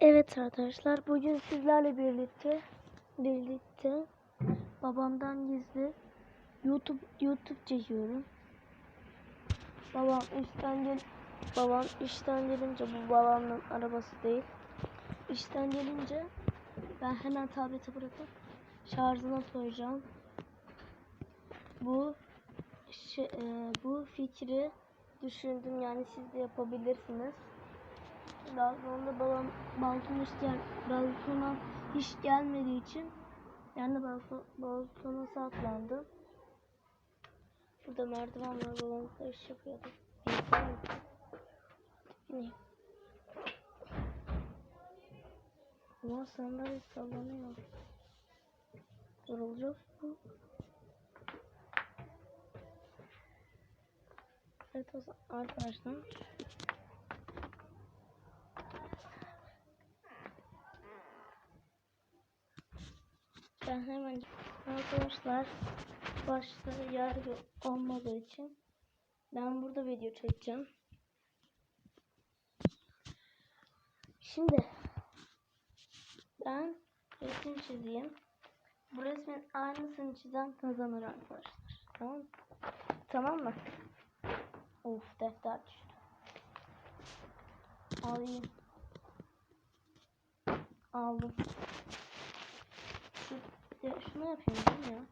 Evet arkadaşlar bugün sizlerle birlikte birlikte babamdan gizli YouTube YouTube çekiyorum. Babam işten gel babam işten gelince bu babamın arabası değil. İşten gelince ben hemen tableti bırakıp şarjına koyacağım. Bu şey, e, bu fikri düşündüm yani siz de yapabilirsiniz. Daha sonra babam balkona hiç gel balkona hiç gelmediği için yani balkon balkona saklandı. Burada merdiven var babam iş yapıyordu. Ne? Ama sandalye sallanıyor. Yorulacak mı? Evet arkadaşlar. Ben hemen arkadaşlar başta yer olmadığı için ben burada video çekeceğim. Şimdi ben resim çizeyim. Bu resmin aynısını çizen kazanır arkadaşlar. Tamam? Tamam mı? Of defter düştü. Alayım. Aldım. Şunu yapayım ya?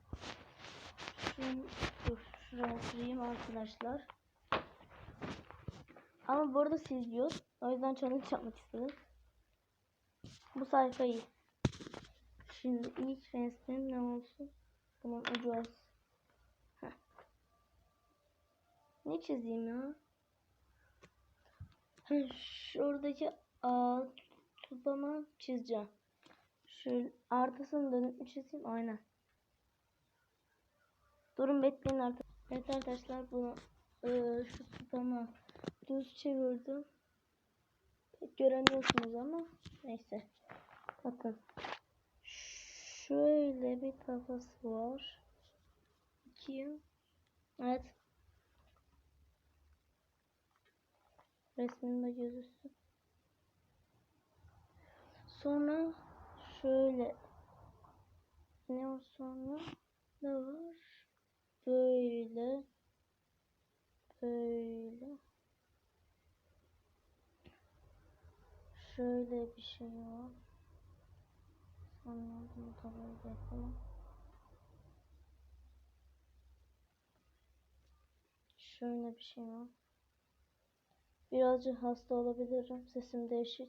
Şunu, dur şuraya süreyim arkadaşlar. Ama bu arada silgiyor. O yüzden challenge yapmak istedim. Bu sayfayı. Şimdi ilk resmim ne olsun? Bunun ucu. Heh. Ne çizeyim ya? Şuradaki a tutama çizeceğim. Şöyle arkasını dönüp çizeyim aynen. Durun bekleyin artık. Evet arkadaşlar bunu e, şu tutama düz çevirdim. Pek göremiyorsunuz ama neyse. Bakın. Şöyle bir kafası var. İki. Evet. Resminde gözüksün. Sonra şöyle. Ne var sonra? Ne var? Böyle. Böyle. Şöyle bir şey var. Sonra bunu da böyle yapalım şöyle bir şey var. Birazcık hasta olabilirim. Sesim değişik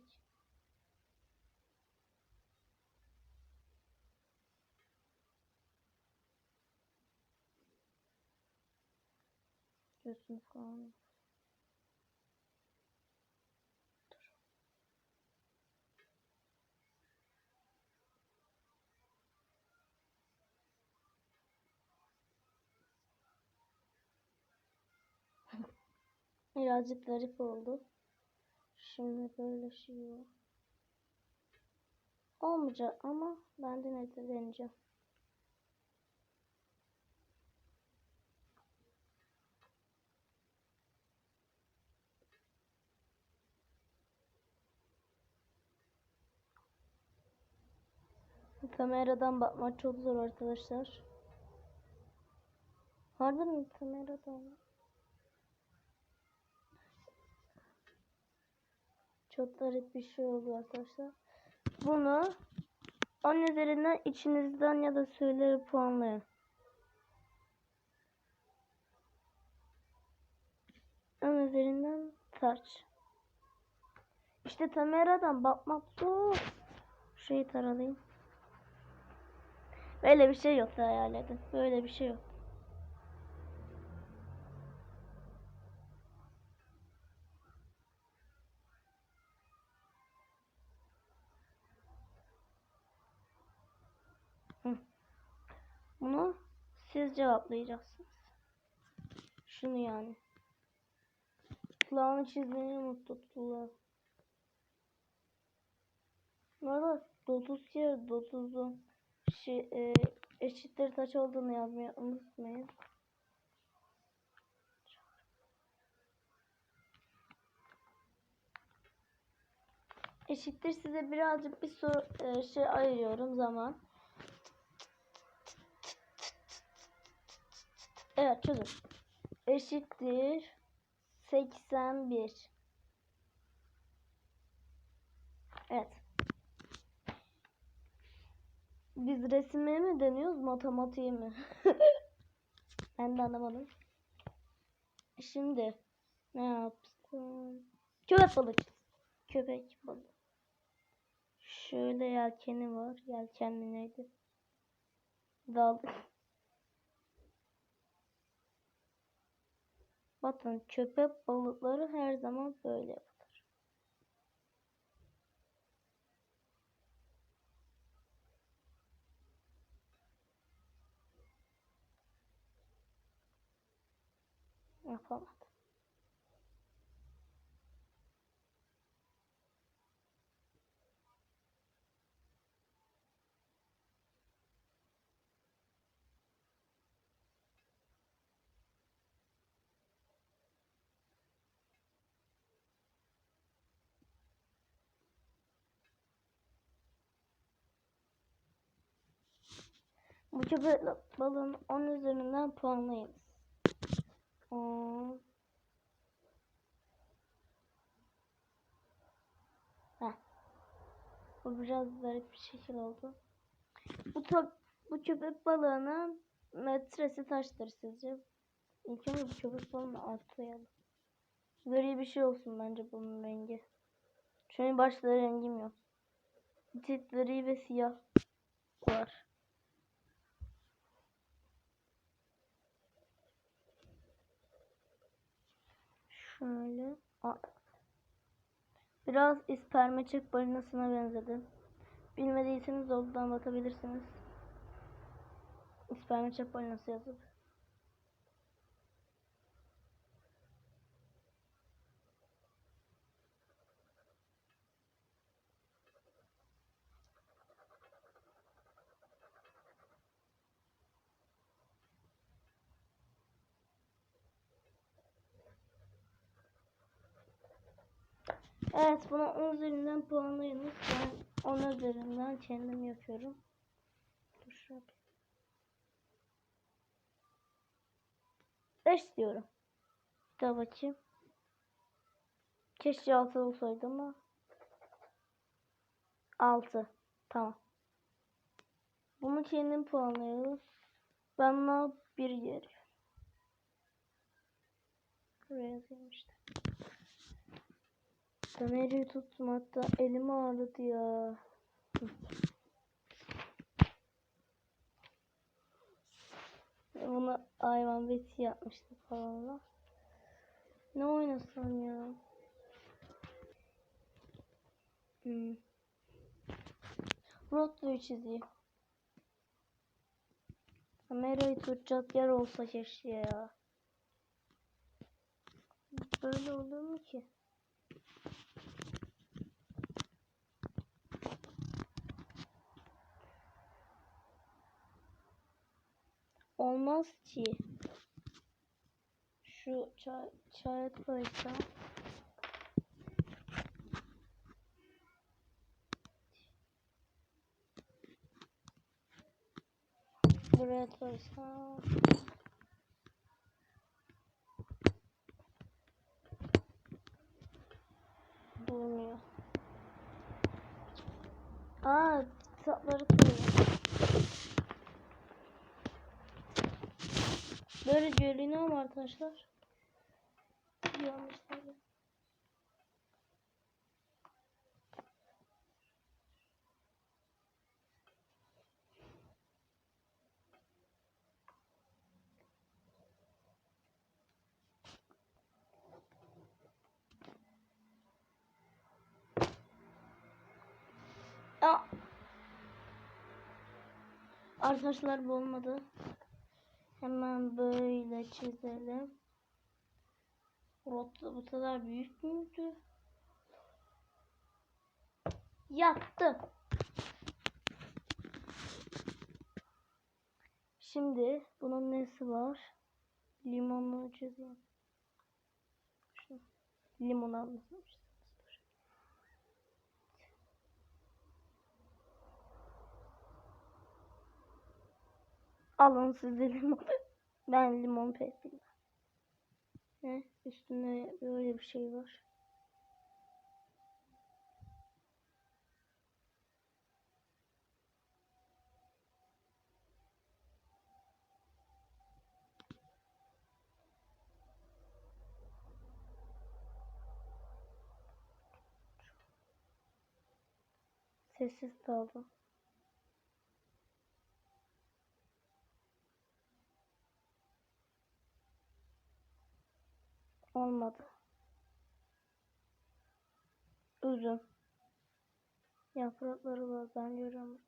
Gözüm falan. Birazcık garip oldu. Şimdi böyle şey var. Olmayacak ama ben de deneyeceğim. Kameradan bakmak çok zor arkadaşlar. Harbiden mi kameradan? Çok garip bir şey oldu arkadaşlar. Bunu 10 üzerinden içinizden ya da söyleri puanlayın. Ön üzerinden taç. İşte kameradan bakmak zor. Şeyi taralayayım. Böyle bir şey yok hayal edin. Böyle bir şey yok. Bunu siz cevaplayacaksınız. Şunu yani. Kulağını çizmeyi unuttular. Nerede? 30 kere 30'un şey, e, eşittir taç olduğunu yazmayı unutmayın. eşittir size birazcık bir soru e, şey ayırıyorum zaman. Evet çözün. Eşittir 81. Evet. Biz resime mi deniyoruz matematiğe mi? ben de anlamadım. Şimdi ne yapsın? Köpek çiz. Köpek balığı. Şöyle yelkeni var. Yelkenli neydi? Daldı. Bakın köpek balıkları her zaman böyle Yapamadım. Bu köpek balığın 10 üzerinden puanlayınız. 10 Heh. Bu biraz garip bir şekil oldu. Bu top, bu köpek balığının metresi kaçtır sizce? İlk önce bu köpek balığını atlayalım. Gri bir şey olsun bence bunun rengi. Çünkü başta rengim yok. Gri ve siyah var. Şöyle. Biraz ispermeçik balinasına benzedi. Bilmediyseniz oradan bakabilirsiniz. İspermeçik balinası yazıp. Evet bunu 10 üzerinden puanlayınız. Ben 10 üzerinden kendim yapıyorum. Dur şöyle. 5 diyorum. Bir daha bakayım. Keşke 6 olsaydı ama. 6. Tamam. Bunu kendim puanlıyoruz. Ben buna 1 veriyorum. Buraya yazayım işte. Kamerayı tuttum hatta elim ağrıdı ya. Bunu hayvan beti yapmıştı falan. Ne oynasam ya? Hmm. Rotlu'yu çizeyim. Kamerayı tutacak yer olsa keşke ya. Böyle olur mu ki? Olmaz ki. Şu çay, çaya koysam. Buraya koysam. Bulmuyor. Aa, kitapları koyuyor. Böyle görünüyor mu arkadaşlar? Yanlış tabii. Aa! Arkadaşlar bu olmadı. Hemen böyle çizelim. Rota bu kadar büyük müydü? Yaptım. Şimdi bunun nesi var? Limonlu çizeyim. Şu limon almışsınız. Alın size limon. Ben limon bilmem. Ne? Üstünde böyle bir şey var. Sessiz kaldı. Olmadı. Üzüm. Yaprakları var ben görüyorum.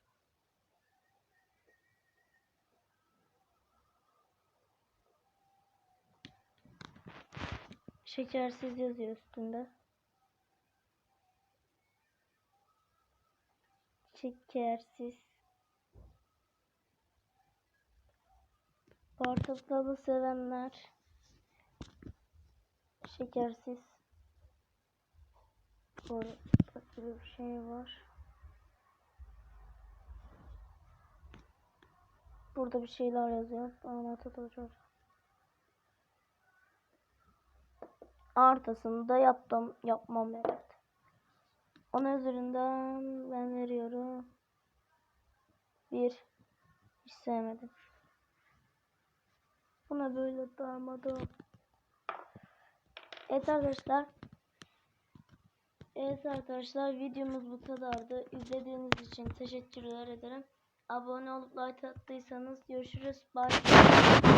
Şekersiz yazıyor üstünde. Şekersiz. Portakalı sevenler şekersiz. Böyle bir şey var. Burada bir şeyler yazıyor. Anlatı da çok. Artısını da yaptım. Yapmam evet. Onun üzerinden ben veriyorum. Bir. Hiç sevmedim. Buna böyle darmadım. Evet arkadaşlar. Evet arkadaşlar videomuz bu kadardı. İzlediğiniz için teşekkürler ederim. Abone olup like attıysanız görüşürüz. Bye.